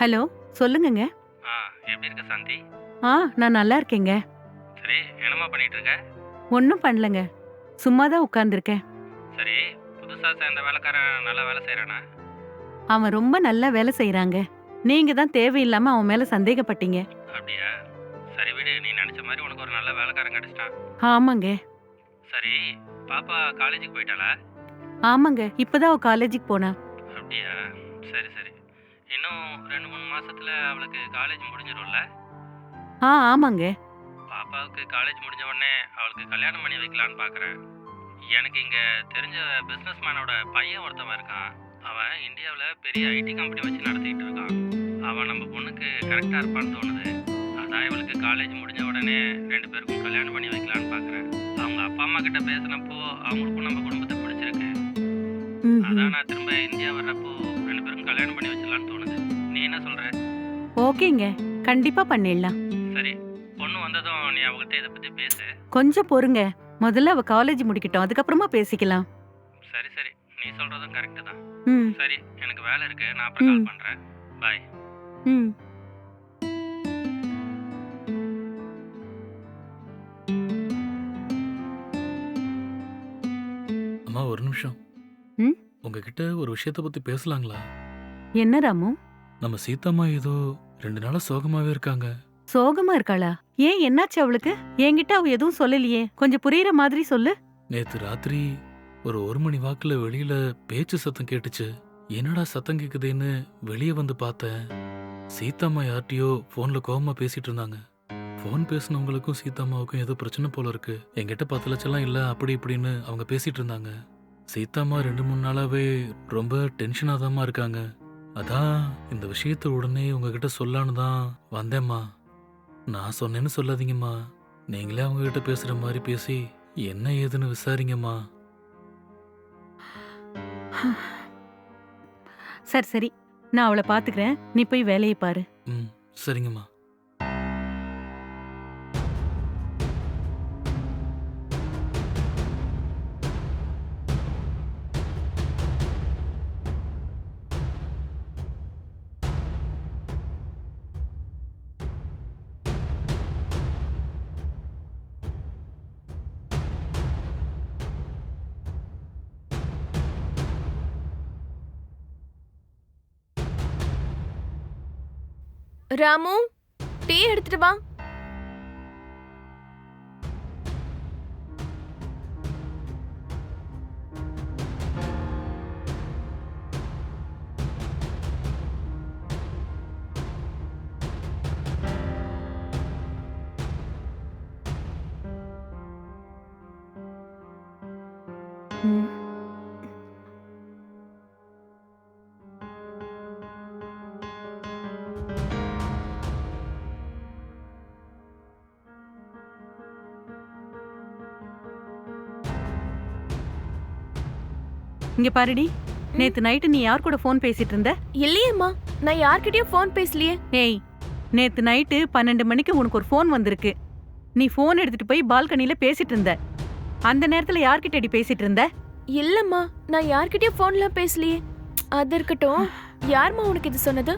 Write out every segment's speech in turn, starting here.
Hello சொல்லுங்கங்க. ஆ எப்படி இருக்க சாந்தி? ஆ நான் நல்லா இருக்கேங்க. சரி என்னம்மா பண்ணிட்டு இருக்க ஒன்றும் பண்ணலங்க. சும்மா தான் உட்காந்துருக்கேன் சரி புதுசா சேர்ந்த வேலைக்காரன் நல்லா வேலை செய்யறானா அவன் ரொம்ப நல்லா வேலை செய்றாங்க. நீங்க தான் தேவையில்லாம அவன் மேல சந்தேகப்பட்டீங்க. அப்படியா? சரி விடு நீ நினைச்ச மாதிரி உனக்கு ஒரு நல்ல வேலைக்காரன் கிடைச்சிட்டான். ஆமாங்க. சரி பாப்பா காலேஜுக்கு போயிட்டாளா? ஆமாங்க இப்பதான் அவ காலேஜுக்கு போனா. அப்படியா? சரி சரி. இன்னும் ரெண்டு மூணு மாசத்துல அவளுக்கு காலேஜ் முடிஞ்சிடும்ல? ஆ ஆமாங்க. பாப்பாவுக்கு காலேஜ் முடிஞ்ச உடனே அவளுக்கு கல்யாணம் பண்ணி வைக்கலான்னு பார்க்குறேன் எனக்கு இங்கே தெரிஞ்ச பிஸ்னஸ் மேனோட பையன் ஒருத்தவன் இருக்கான். அவன் இந்தியாவில் பெரிய ஐடி கம்பெனி வச்சு நடத்திட்டு இருக்கான். அவன் நம்ம பொண்ணுக்கு கரெக்டாக இருப்பான்னு தோணுது. அதான் இவளுக்கு காலேஜ் முடிஞ்ச உடனே ரெண்டு பேருக்கும் கல்யாணம் பண்ணி வைக்கலான்னு பார்க்குறேன் அவங்க அப்பா அம்மா கிட்ட பேசினப்போ அவங்களுக்கும் நம்ம குடும்பத்தை. அதான் நான் திரும்ப இந்தியா வர்றப்போ ரெண்டு பேருக்கும் கல்யாணம் பண்ணி வச்சிடலான்னு தோணுது. நீ என்ன சொல்கிற ஓகேங்க. கண்டிப்பா பண்ணிடலாம். சரி. பொண்ணு வந்ததும் நீ அவகிட்ட இதை பற்றி பேசு. கொஞ்சம் பொறுங்க. முதல்ல அவ காலேஜ் முடிக்கட்டும். அதுக்கப்புறமா பேசிக்கலாம். சரி சரி. நீ சொல்றதும் கரெக்டு தான். ம். சரி எனக்கு வேலை இருக்கு. நான் அப்புறம். கால் பண்றேன். பாய் ம். உங்ககிட்ட ஒரு விஷயத்தை பத்தி பேசலாங்களா? என்ன ராமு? நம்ம சீதாம்மா ஏதோ ரெண்டு நாளா சோகமாவே இருக்காங்க. சோகமா இருக்காளா? ஏன் என்னாச்சு அவளுக்கு? என்கிட்ட அவ எதுவும் சொல்லலையே. கொஞ்சம் புரியுற மாதிரி சொல்லு. நேத்து ராத்திரி ஒரு ஒரு மணி வாக்குல வெளியில பேச்சு சத்தம் கேட்டுச்சு. என்னடா சத்தம் கேக்குதுன்னு வெளியே வந்து பார்த்தேன். சீதாம்மா யார்கிட்டயோ போன்ல கோவமா பேசிட்டு இருந்தாங்க. ஃபோன் பேசினவங்களுக்கும் சீதாம்மாவுக்கும் ஏதோ பிரச்சனை போல இருக்கு. என்கிட்ட பத்து லட்சம்லாம் இல்ல அப்படி இப்படின்னு அவங்க பேசிட்டு இருந்தாங்க. சீதாம்மா ரெண்டு மூணு நாளாவே ரொம்ப டென்ஷனாதாம்மா இருக்காங்க. அதான் இந்த விஷயத்த உடனே உங்ககிட்ட சொல்லான்னு தான் வந்தேம்மா. நான் சொன்னேன்னு சொல்லாதீங்கம்மா. நீங்களே அவங்க கிட்ட பேசுற மாதிரி பேசி என்ன ஏதுன்னு விசாரிங்கம்மா. சரி சரி. நான் அவளை பாத்துக்கிறேன். நீ போய் வேலையை பாரு. ம் சரிங்கம்மா. ராமு டீ எடுத்துட்டு வா Mm-hmm. இங்க பாருடி. நேத்து நைட்டு நீ யார் கூட ஃபோன் பேசிட்டு இருந்த? இல்லையேம்மா நான் யார்கிட்டயும் ஃபோன் பேசலையே. ஏய் நேத்து நைட்டு பன்னெண்டு மணிக்கு உனக்கு ஒரு ஃபோன் வந்திருக்கு. நீ ஃபோன் எடுத்துட்டு போய் பால்கனில பேசிட்டு இருந்த. அந்த நேரத்துல யார்கிட்டடி பேசிட்டு இருந்த? இல்லம்மா நான் யார்கிட்டயும் ஃபோன்லாம் பேசலையே. அது இருக்கட்டும். யார்மா உனக்கு இது சொன்னது?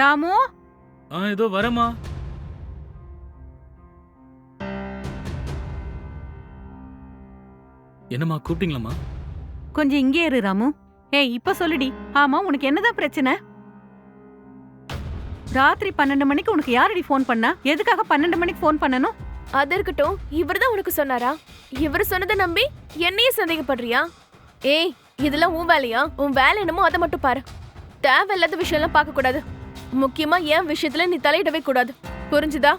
ராமு? ஆ ஏதோ வரேம்மா. என்னம்மா கூப்பிட்டீங்களாம்மா? கொஞ்சம் இங்கே இரு ராமு. ஏய் இப்ப சொல்லுடி. ஆமா உனக்கு என்னதான் பிரச்சனை? ராத்திரி பன்னெண்டு மணிக்கு உனக்கு யாரடி ஃபோன் பண்ணா? எதுக்காக பன்னெண்டு மணிக்கு ஃபோன் பண்ணணும்? அது இருக்கட்டும் இவர்தான் உனக்கு சொன்னாரா? இவர் சொன்னதை நம்பி என்னையே சந்தேகப்படுறியா? ஏய் இதெல்லாம் உன் வேலையா? உன் வேலை என்னமோ அதை மட்டும் பாரு. தேவையில்லாத விஷயம்லாம் பார்க்க கூடாது. முக்கியமா என் விஷயத்துல நீ தலையிடவே கூடாது. புரிஞ்சுதா?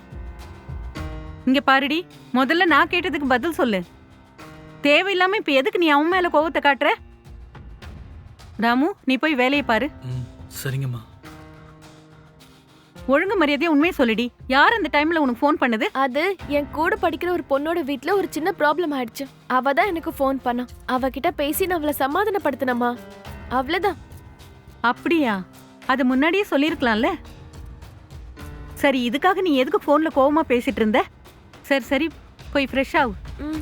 இங்க பாருடி முதல்ல நான் கேட்டதுக்கு பதில் சொல்லு. தேவையில்லாம இப்ப எதுக்கு நீ அவன் மேல கோவத்தை காட்டுற? ராமு நீ போய் வேலையை பாரு. சரிங்கம்மா. ஒழுங்கு மரியாதையா உண்மையை சொல்லுடி. யார் அந்த டைம்ல உனக்கு ஃபோன் பண்ணது? அது என் கூட படிக்கிற ஒரு பொண்ணோட வீட்ல ஒரு சின்ன ப்ராப்ளம் ஆயிடுச்சு. அவ தான் எனக்கு ஃபோன் பண்ணா. அவகிட்ட பேசி நான் அவளை சமாதானப்படுத்தினமா அவ்வளவுதான். அப்படியா? அது முன்னாடியே சொல்லியிருக்கலாம்ல? சரி இதுக்காக நீ எதுக்கு ஃபோன்ல கோவமா பேசிட்டு இருந்த? சரி சரி போய் ஃப்ரெஷ் ஆகு. ம்.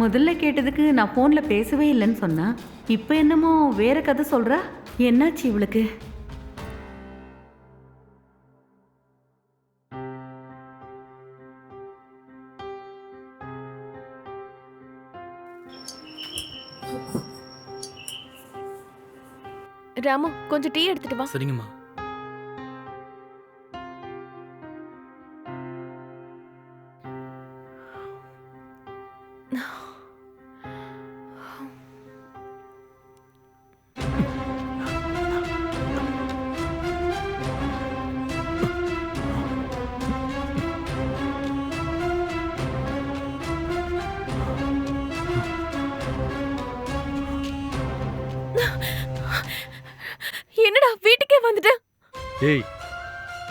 முதல்ல கேட்டதுக்கு நான் ஃபோன்ல பேசவே இல்லைன்னு சொன்னா இப்போ என்னமோ வேற கதை சொல்றா? என்னாச்சு இவளுக்கு? ராமு கொஞ்சம் டீ எடுத்துட்டு வா. சரிங்கம்மா. ஏய்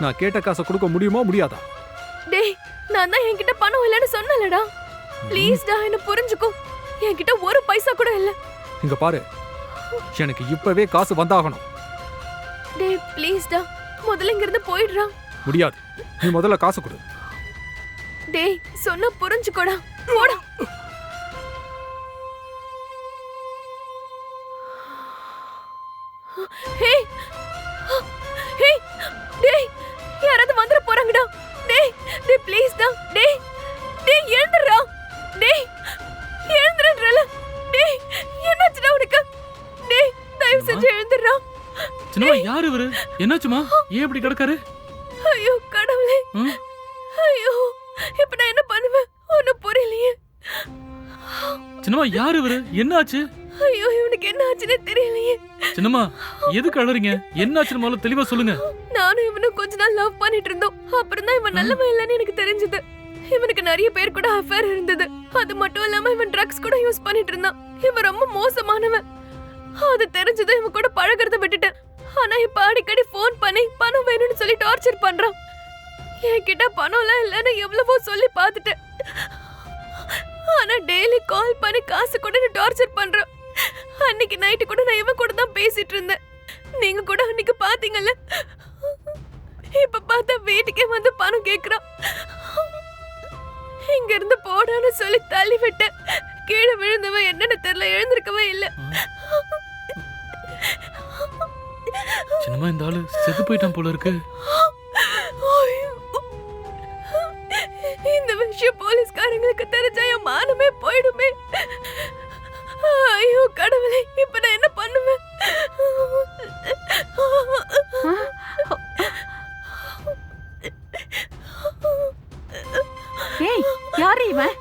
நான் கேட்ட காசை கொடுக்க முடியுமா முடியாதா? டேய் நான் தான் என்கிட்ட பணம் இல்லைன்னு சொன்னலடா ப்ளீஸ்டா என்ன புரிஞ்சுக்கோ. என்கிட்ட ஒரு பைசா கூட இல்ல. இங்க பாரு எனக்கு இப்பவே காசு வந்தாகணும். டேய் ப்ளீஸ்டா முதல்ல இங்க இருந்து போயிடுறா. முடியாது. நீ முதல்ல காசு கொடு. டேய் சொன்னா புரிஞ்சுக்கோடா. போடா. சின்னம்மா யார் இவரு? என்னாச்சுமா? ஏன் இப்படி கிடக்காரு? ஐயோ கடவுளே? ஐயோ இப்ப நான் என்ன பண்ணுவேன்? ஒன்னும் புரியலையே. சின்னம்மா யார் இவரு? என்னாச்சு? ஐயோ இவனுக்கு என்ன ஆச்சுன்னே தெரியலையே. சின்னம்மா எதுக்கு அழறீங்க? என்னாச்சுன்னு முதல்ல தெளிவா சொல்லுங்க. நானும் இவனும் கொஞ்ச நாள் லவ் பண்ணிட்டு இருந்தோம். அப்புறம் தான் இவன் நல்லவன் இல்லைன்னு எனக்கு தெரிஞ்சது. இவனுக்கு நிறைய பேர் கூட அஃபேர் இருந்தது. அது மட்டும் இல்லாம இவன் ட்ரக்ஸ் கூட யூஸ் பண்ணிட்டு இருந்தான். இவன் ரொம்ப மோசமானவன். அது தெரிஞ்சது இவன் கூட பழகுறத விட்டுட்டேன் ஆனா இப்ப அடிக்கடி ஃபோன் பண்ணி பணம் வேணும்னு சொல்லி டார்ச்சர் பண்றான். என்கிட்ட பணம் எல்லாம் இல்லைன்னு எவ்வளவோ சொல்லி பார்த்துட்டேன். ஆனா டெய்லி கால் பண்ணி காசு கூட டார்ச்சர் பண்றான். அன்னைக்கு நைட்டு கூட நான் இவன் கூட தான் பேசிட்டு இருந்தேன். நீங்க கூட அன்னைக்கு பாத்தீங்கல்ல இப்ப பார்த்தா வீட்டுக்கே வந்து பணம் கேக்குறான். இங்க இருந்து போடான்னு சொல்லி தள்ளி விட்டேன். கீழே விழுந்தவன் என்னன்னு தெரியல எழுந்திருக்கவே இல்ல. சின்னம்மா இந்த ஆளு செத்து போயிட்டான் போல இருக்கு. இந்த விஷயம் போலீஸ்காரங்களுக்கு தெரிஞ்சா என் மானமே போயிடுமே. ஐயோ கடவுளே இப்ப நான் என்ன பண்ணுவேன்? ஏய் யாரு இவன்?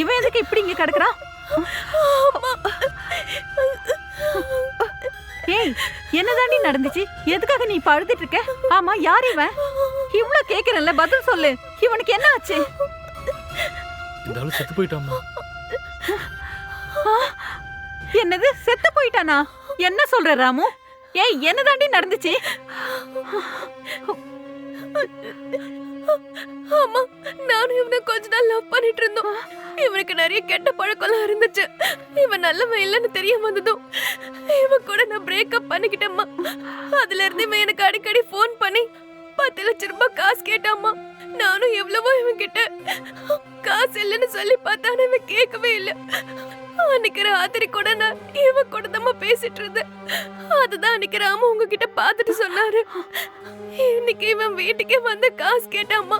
இவன் எதுக்கு இப்படி இங்க கிடக்குறான்? ஏய் என்னதாண்டி நடந்துச்சு? எதுக்காக நீ இப்ப அழுதுட்டு இருக்க? ஆமா யார் இவன்? இவ்ளோ கேக்குறேன்ல பதில் சொல்லு. இவனுக்கு என்ன ஆச்சு? இந்த ஆளு செத்து போயிட்டாமா என்னது செத்து போயிட்டானா? என்ன சொல்ற ராமு? ஏய் என்னதாண்டி நடந்துச்சு? ஆமா நானும் இவனை கொஞ்ச நாள் லவ் பண்ணிட்டு இருந்தோம். இவனுக்கு நிறைய கெட்ட பழக்கம்லாம் இருந்துச்சு. இவன் நல்லவன் இல்லைன்னு தெரிய வந்ததும் இவன் கூட நான் பிரேக்கப் பண்ணிக்கிட்டேம்மா. அதுல இருந்து இவன் எனக்கு அடிக்கடி ஃபோன் பண்ணி பத்து லட்ச ரூபாய் காசு கேட்டாம்மா. நானும் எவ்வளவோ இவன் கிட்ட காசு இல்லைன்னு சொல்லி பார்த்தானே இவன் கேட்கவே இல்லை. அன்னைக்கு ராத்திரி கூட நான் இவன் கூட தான் பேசிட்டு இருந்தேன். அதுதான் அன்னைக்கு ராம உங்ககிட்ட பார்த்துட்டு சொன்னாரு. இன்னைக்கு இவன் வீட்டுக்கே வந்து காசு கேட்டாமா?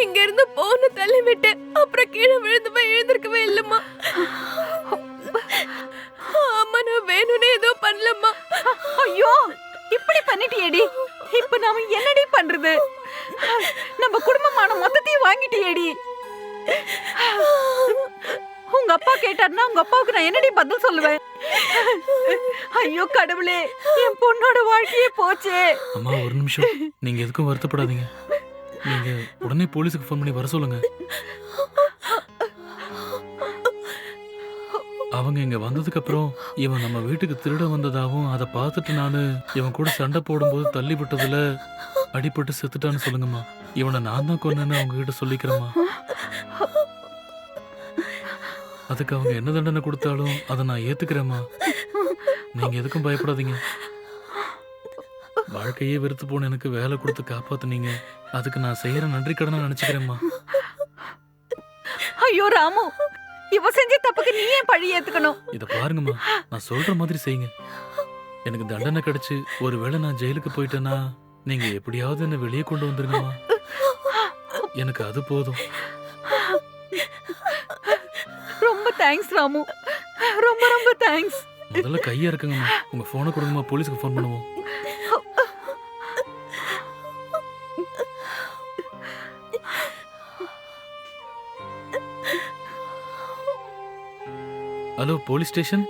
இங்க இருந்து போன தள்ளி விட்டேன் அப்புறம் கீழே விழுந்து போய் எழுந்திருக்கவே இல்லம்மா. ஆமா நான் வேணும்னே ஏதோ பண்ணலம்மா. ஐயோ இப்படி பண்ணிட்டியேடி. இப்ப நாம என்னடி பண்றது? நம்ம குடும்பமான மொத்தத்தையும் வாங்கிட்டியேடி. உங்க அப்பா கேட்டாருன்னா உங்க அப்பாவுக்கு நான் என்னடி பதில் சொல்லுவேன்? ஐயோ கடவுளே என் பொண்ணோட வாழ்க்கையே போச்சே. அம்மா ஒரு நிமிஷம். நீங்க எதுக்கும் வருத்தப்படாதீங்க. நீங்க உடனே போலீஸுக்கு ஃபோன் பண்ணி வர சொல்லுங்க. அவங்க இங்க வந்ததுக்கு அப்புறம் இவன் நம்ம வீட்டுக்கு திருட வந்ததாகவும் அதை பார்த்துட்டு நானு இவன் கூட சண்டை போடும்போது தள்ளி விட்டதுல அடிபட்டு செத்துட்டான்னு சொல்லுங்கம்மா. இவனை நான் தான் கொன்னேன்னு அவங்க கிட்ட சொல்லிக்கிறேம்மா. அதுக்கு அவங்க என்ன தண்டனை கொடுத்தாலும் அதை நான் ஏத்துக்கிறேம்மா. நீங்க எதுக்கும் பயப்படாதீங்க. வாழ்க்கையே வெறுத்து போன எனக்கு வேலை கொடுத்து காப்பாத்துனீங்க. அதுக்கு நான் செய்யற நன்றி கடனை நினைச்சுக்கிறேம்மா. ஐயோ ராமு இவ செஞ்ச தப்புக்கு நீ ஏன் பழி ஏத்துக்கணும்? இத பாருங்கம்மா. நான் சொல்ற மாதிரி செய்யுங்க. எனக்கு தண்டனை கிடைச்சு ஒருவேளை நான் ஜெயிலுக்கு போயிட்டேன்னா நீங்க எப்படியாவது என்ன வெளியே கொண்டு வந்துருங்கம்மா. எனக்கு அது போதும். தேங்க்ஸ் ராமு ரொம்ப ரொம்ப தேங்க்ஸ் முதல்ல கையா இருக்குங்க உங்க போனை கொடுங்கம்மா. போலீஸ்க்கு ஃபோன் பண்ணுவோம். Hello police station